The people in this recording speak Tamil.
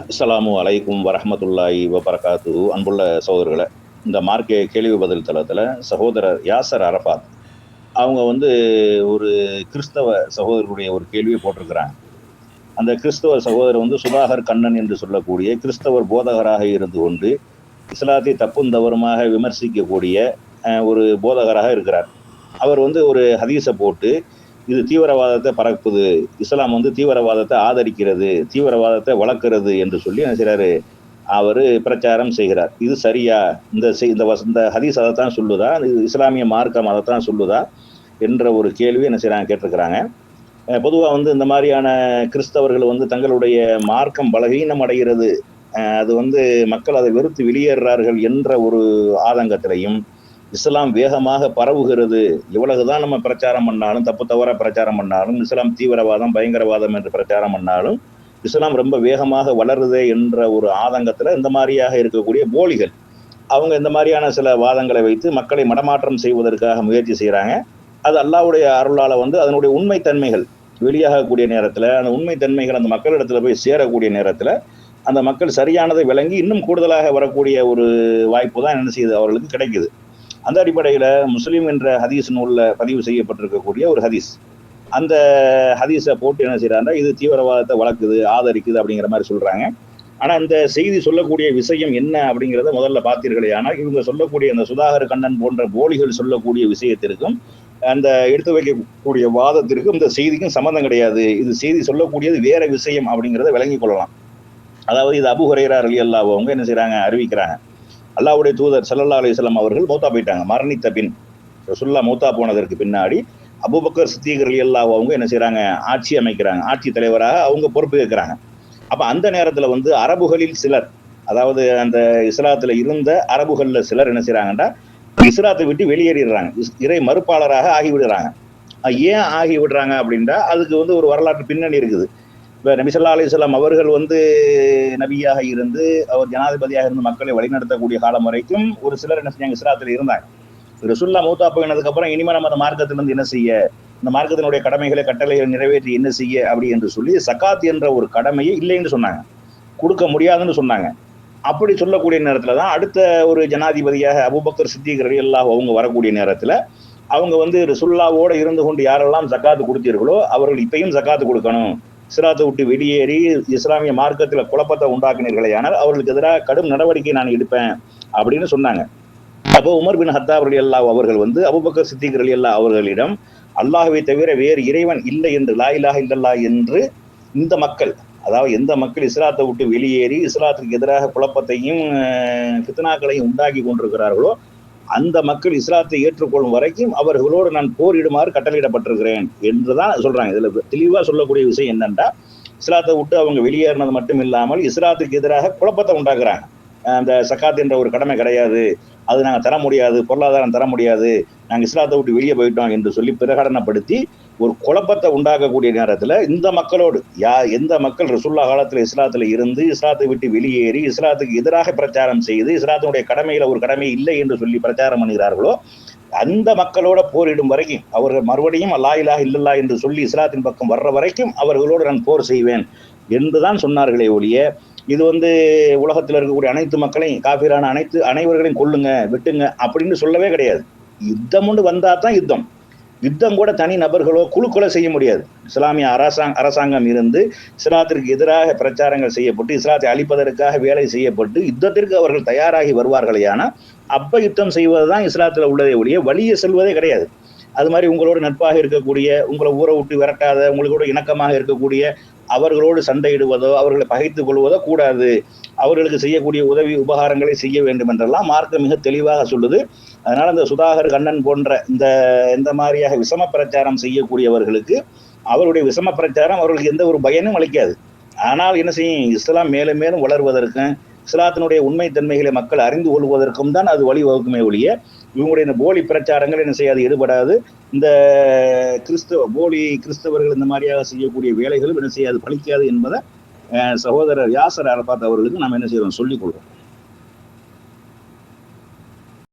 அஸ்ஸலாமு அலைக்கும் வரமத்துல்லாய் வபரகாத்து அன்புள்ள சகோதரர்களை இந்த மார்க்கே கேள்வி பதில் தளத்தில் சகோதரர் யாசர் அரபாத் அவங்க வந்து ஒரு கிறிஸ்தவ சகோதரருடைய ஒரு கேள்வியை போட்டிருக்கிறாங்க. அந்த கிறிஸ்தவ சகோதரர் வந்து சுதாகர் கண்ணன் என்று சொல்லக்கூடிய கிறிஸ்தவர் போதகராக இருந்து கொண்டு இஸ்லாத்தை தப்பும் தவறுமாக விமர்சிக்கக்கூடிய ஒரு போதகராக இருக்கிறார். அவர் வந்து ஒரு ஹதீஸை போட்டு இது தீவிரவாதத்தை பரப்புது. இஸ்லாம் வந்து தீவிரவாதத்தை ஆதரிக்கிறது தீவிரவாதத்தை வளர்க்கிறது என்று சொல்லி என்ன செய்கிறாரு அவர் பிரச்சாரம் செய்கிறார். இது சரியா? இந்த செய்- இந்த வச- இந்த ஹதீஸ் தான் சொல்லுதா? இது இஸ்லாமிய மார்க்கம் தான் சொல்லுதா? என்ற ஒரு கேள்வி என்ன செய்கிறாங்க கேட்டிருக்கிறாங்க. பொதுவாக வந்து இந்த மாதிரியான கிறிஸ்தவர்கள் வந்து தங்களுடைய மார்க்கம் பலகீனம் அடைகிறது. அது வந்து மக்கள் அதை வெறுத்து வெளியேறார்கள் என்ற ஒரு ஆதங்கத்திலையும் இஸ்லாம் வேகமாக பரவுகிறது. இவ்வளவுதான் நம்ம பிரச்சாரம் பண்ணாலும் தப்பு தவற பிரச்சாரம் பண்ணாலும் இஸ்லாம் தீவிரவாதம் பயங்கரவாதம் என்று பிரச்சாரம் பண்ணாலும் இஸ்லாம் ரொம்ப வேகமாக வளருதே என்ற ஒரு ஆதங்கத்துல இந்த மாதிரியாக இருக்கக்கூடிய போலிகள். அவங்க இந்த மாதிரியான சில வாதங்களை வைத்து மக்களை மடமாற்றம் செய்வதற்காக முயற்சி செய்கிறாங்க அது அல்லாவுடைய அருளால் வந்து அதனுடைய உண்மைத்தன்மைகள் வெளியாகக்கூடிய நேரத்தில் அந்த உண்மைத்தன்மைகள் அந்த மக்களிடத்தில் போய் சேரக்கூடிய நேரத்தில் அந்த மக்கள் சரியானதை விளங்கி இன்னும் கூடுதலாக வரக்கூடிய ஒரு வாய்ப்பு தான் என்ன செய்யுது? அவர்களுக்கு கிடைக்குது. அந்த அடிப்படையில் முஸ்லீம் என்ற ஹதீஸ் நூலில் பதிவு செய்யப்பட்டிருக்கக்கூடிய ஒரு ஹதீஸ். அந்த ஹதீஸை போட்டு என்ன செய்யறாங்க இது தீவிரவாதத்தை வளர்க்குது ஆதரிக்குது அப்படிங்கிற மாதிரி சொல்கிறாங்க ஆனால் இந்த செய்தி சொல்லக்கூடிய விஷயம் என்ன அப்படிங்கிறத முதல்ல பார்த்தீர்களே ஆனால் இவங்க சொல்லக்கூடிய அந்த சுதாகர் கண்ணன் போன்ற போலிகள் சொல்லக்கூடிய விஷயத்திற்கும் அந்த எடுத்து வைக்கக்கூடிய வாதத்திற்கும் இந்த செய்திக்கும் சம்மந்தம் கிடையாது. இது செய்தி சொல்லக்கூடியது வேற விஷயம் அப்படிங்கிறத விளங்கி கொள்ளலாம். அதாவது இது அபு ஹுரைரா அலி அல்லாஹ் அவங்க என்ன செய்கிறாங்க அறிவிக்கிறாங்க. அல்லாவுடைய தூதர் ஸல்லல்லாஹு அலிஸ்லாம் அவர்கள் மௌத்தா போயிட்டாங்க. மரணித்த பின் சுல்லா மௌத்தா போனதற்கு பின்னாடி அபுபக்கர் சித்திக் அலி அவங்க என்ன செய்கிறாங்க ஆட்சி அமைக்கிறாங்க. ஆட்சி தலைவராக அவங்க பொறுப்பு கேட்குறாங்க. அப்போ அந்த நேரத்தில் வந்து அரபுகளில் சிலர் அதாவது அந்த இஸ்லாத்தில் இருந்த அரபுகளில் சிலர் என்ன செய்கிறாங்கன்னா இஸ்லாத்தை விட்டு வெளியேறிடுறாங்க. இறை மறுப்பாளராக ஆகிவிடுறாங்க. ஏன் ஆகி விடுறாங்க அப்படின்னா அதுக்கு வந்து ஒரு வரலாற்று பின்னணி இருக்குது. இப்போ நபிசல்லா அலிஸ்லாம் அவர்கள் வந்து நபியாக இருந்து அவர் ஜனாதிபதியாக இருந்து மக்களை வழிநடத்தக்கூடிய காலம் வரைக்கும் ஒரு சிலர் என்ன செஞ்சாங்க இஸ்லாத்தில் இருந்தாங்க. ரசுல்லா மூத்தா போயினதுக்கப்புறம் இனிமேல் இனிமே நம்ம அந்த மார்க்கத்திலிருந்து என்ன செய்ய இந்த மார்க்கத்தினுடைய கடமைகளை கட்டளைகளை நிறைவேற்றி என்ன செய்ய அப்படி என்று சொல்லி சக்காத் என்ற ஒரு கடமையை இல்லைன்னு சொன்னாங்க. கொடுக்க முடியாதுன்னு சொன்னாங்க. அப்படி சொல்லக்கூடிய நேரத்தில் தான் அடுத்த ஒரு ஜனாதிபதியாக அபூபக்கர் சித்திக் ரலியல்லாஹு அவங்க வரக்கூடிய நேரத்தில் அவங்க வந்து ரசுல்லாவோட இருந்து கொண்டு யாரெல்லாம் ஜக்காத்து கொடுத்தீர்களோ அவர்கள் இப்பையும் ஜக்காத்து கொடுக்கணும். இஸ்லாத்தை விட்டு வெளியேறி இஸ்லாமிய மார்க்கத்தில் குழப்பத்தை உண்டாக்கினீர்களே ஆனால் அவர்களுக்கு எதிராக கடும் நடவடிக்கை நான் எடுப்பேன் அப்படின்னு சொன்னாங்க. அப்போ உமர் பின் ஹத்தாப் அலி அல்லாஹ் அவர்கள் வந்து அபுபக்கர் சித்திக் அலி அல்லா அவர்களிடம் அல்லாஹுவை தவிர வேறு இறைவன் இல்லை என்று லா இல்லாஹ் இல்லல்லா என்று இந்த மக்கள் அதாவது எந்த மக்கள் இஸ்லாத்தை விட்டு வெளியேறி இஸ்லாத்துக்கு எதிராக குழப்பத்தையும் பித்னாக்களையும் உண்டாக்கி கொண்டிருக்கிறார்களோ அந்த மக்கள் இஸ்லாத்தை ஏற்றுக்கொள்ளும் வரைக்கும் அவர்களோடு நான் போரிடுமாறு கட்டளையிடப்பட்டிருக்கிறேன் என்றுதான் சொல்றாங்க. இதுல தெளிவா சொல்லக்கூடிய விஷயம் என்னன்னா இஸ்லாத்தை விட்டு அவங்க வெளியேறினது மட்டும் இல்லாமல் இஸ்லாத்துக்கு எதிராக குழப்பத்தை உண்டாக்குறாங்க. அந்த சக்காத் என்ற ஒரு கடமை கிடையாது. அது நாங்கள் தர முடியாது. பொருளாதாரம் தர முடியாது. நாங்கள் இஸ்லாத்தை விட்டு வெளியே போயிட்டோம் என்று சொல்லி பிரகடனப்படுத்தி ஒரு குழப்பத்தை உண்டாக்கக்கூடிய நேரத்தில் இந்த மக்களோடு யா எந்த மக்கள் ரசுல்லா காலத்தில் இஸ்லாத்தில் இருந்து இஸ்லாத்தை விட்டு வெளியேறி இஸ்லாத்துக்கு எதிராக பிரச்சாரம் செய்து இஸ்லாத்தினுடைய கடமையில் ஒரு கடமை இல்லை என்று சொல்லி பிரச்சாரம் பண்ணுகிறார்களோ அந்த மக்களோட போரிடும் வரைக்கும் அவர்கள் மறுபடியும் அல்லா இலாஹ இல்லல்லா என்று சொல்லி இஸ்லாத்தின் பக்கம் வர்ற வரைக்கும் அவர்களோடு நான் போர் செய்வேன் என்றுதான் சொன்னார்களே ஒழிய இது வந்து உலகத்தில் இருக்கக்கூடிய அனைத்து மக்களையும் காபீரான அனைத்து அனைவர்களையும் கொல்லுங்க வெட்டுங்க அப்படின்னு சொல்லவே கிடையாது. யுத்தம் ஒன்று வந்தா தான் யுத்தம். யுத்தம் கூட தனி நபர்களோ குழுக்களை செய்ய முடியாது. இஸ்லாமிய அரசாங்க அரசாங்கம் இருந்து இஸ்லாத்திற்கு எதிராக பிரச்சாரங்கள் செய்யப்பட்டு இஸ்லாத்தை அழிப்பதற்காக வேலை செய்யப்பட்டு யுத்தத்திற்கு அவர்கள் தயாராகி வருவார்களேயானால் அப்ப யுத்தம் செய்வது தான் இஸ்லாத்தில் உள்ளதே ஒழிய வழியே செல்வதே கிடையாது. அது மாதிரி உங்களோட நட்பாக இருக்கக்கூடிய உங்களை ஊரை விட்டு விரட்டாத உங்களோட இணக்கமாக இருக்கக்கூடிய அவர்களோடு சண்டையிடுவதோ அவர்களை பகைத்துக் கொள்வதோ கூடாது. அவர்களுக்கு செய்யக்கூடிய உதவி உபகாரங்களை செய்ய வேண்டும் என்றெல்லாம் மார்க்கம் மிக தெளிவாக சொல்லுது. அதனால இந்த சுதாகர் கண்ணன் போன்ற இந்த இந்த மாதிரியாக விஷம பிரச்சாரம் செய்யக்கூடியவர்களுக்கு அவருடைய விஷம பிரச்சாரம் அவர்களுக்கு எந்த ஒரு பயனும் அளிக்காது. ஆனால் என்ன செய்யும்? இஸ்லாம் மேலும் மேலும் வளர்வதற்கும் இஸ்லாத்தினுடைய உண்மை தன்மைகளை மக்கள் அறிந்து கொள்வதற்கும் தான் அது வழிவகுக்குமே ஒழிய இவங்களுடைய இந்த போலி பிரச்சாரங்கள் என்ன செய்யாது ஈடுபடாது இந்த கிறிஸ்தவ போலி கிறிஸ்தவர்கள் இந்த மாதிரியாக செய்யக்கூடிய வேலைகளும் என்ன செய்யாது பலிக்காது என்பதை அஹ், சகோதரர் யாசர் அரபாத் அவர்களுக்கு நாம் என்ன செய்யறோம் சொல்லிக் கொள்வோம்